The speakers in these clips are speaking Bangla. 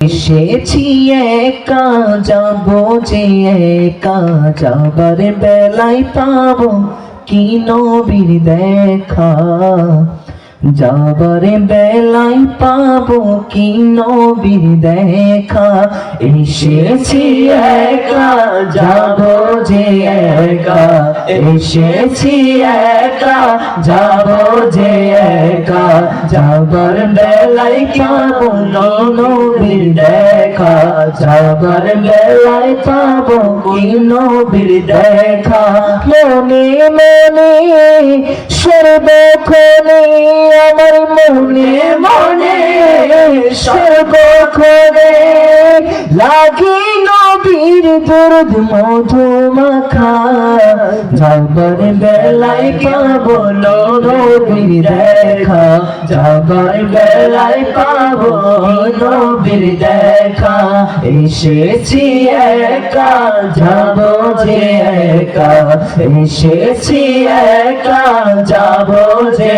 এসেছি একা যাব যে একা যাবার বেলায় পাবো কি নবীর দেখা? যাবার বেলায় পাবো কি নবীর দেখা? এসেছি একা, যাব যে একা। এসেছি একা, যাব যে একা। যাবার বেলায় পাবো নবীর দেখা। যাবার বেলায় পাবো কি নবীর দেখা? মনে মনে সর্বক্ষণে আমার মনে মনে সর্বক্ষণে লাগে নবীর দুর্দ মধু মাখা যাবার বেলায় পাবো নবীর দেখা। যাবার বেলায় পাবো নবীর দেখা। এসেছি একা, যাব যে একা। এসেছি একা, যাব যে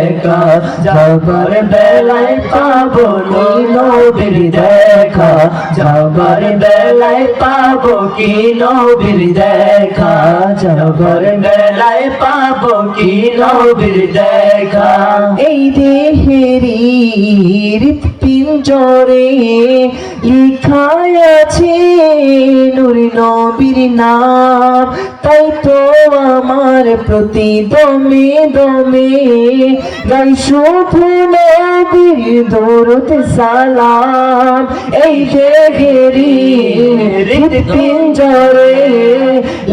একা। যাবার বেলায় পাবো নবীর দেখা। যাবার বেলায় পাবো কি নবীর দেখা? যাবার বেলায় পাবো কি নবীর দেখা? এই দেহেরি পিঞ্জরে লিখায় আছে নুর নবীর নাম। তাই তো আমার প্রতি দমে দমে গাই শুধু নবীর দরুদ সালাম। এই দেহেরি পিঞ্জরে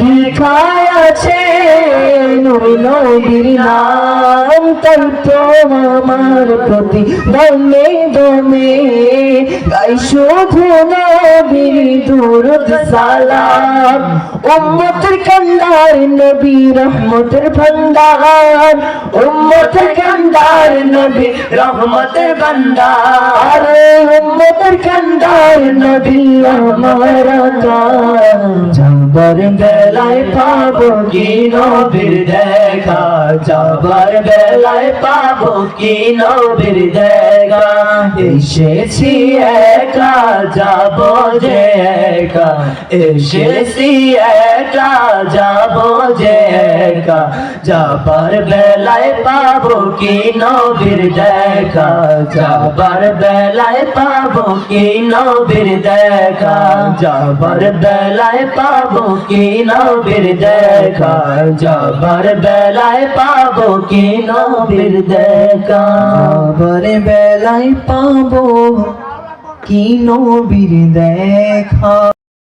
লিখায় আছে নুর নবীর নাম আমার প্রতি। দমে দমে গাই শুধু নবীর দুরুদ সালাম। উম্মতের কান্দার নবী রহমতের ভান্ডার। উম্মতের কান্দার নবী রহমতের ভান্ডার। উম্মতের কান্দার নবী আমার যাবার বেলায় পাবো কি নবীর দেখা? যাবার বেলায় পাবো কি নবীর দেখা? এসেছি একা, যাব যে একা। এসেছি একা, যাব যে একা যাবার বেলায় পাবো কি নবীর দেখা? যাবার বেলায় পাবো কি নবীর দেখা? যাবার বেলায় পাবো কি নবীর দেখা? যাবার বেলায় পাবো কি নবীর দেখা? যাবার বেলায় পাবো কি নবীর দেখা?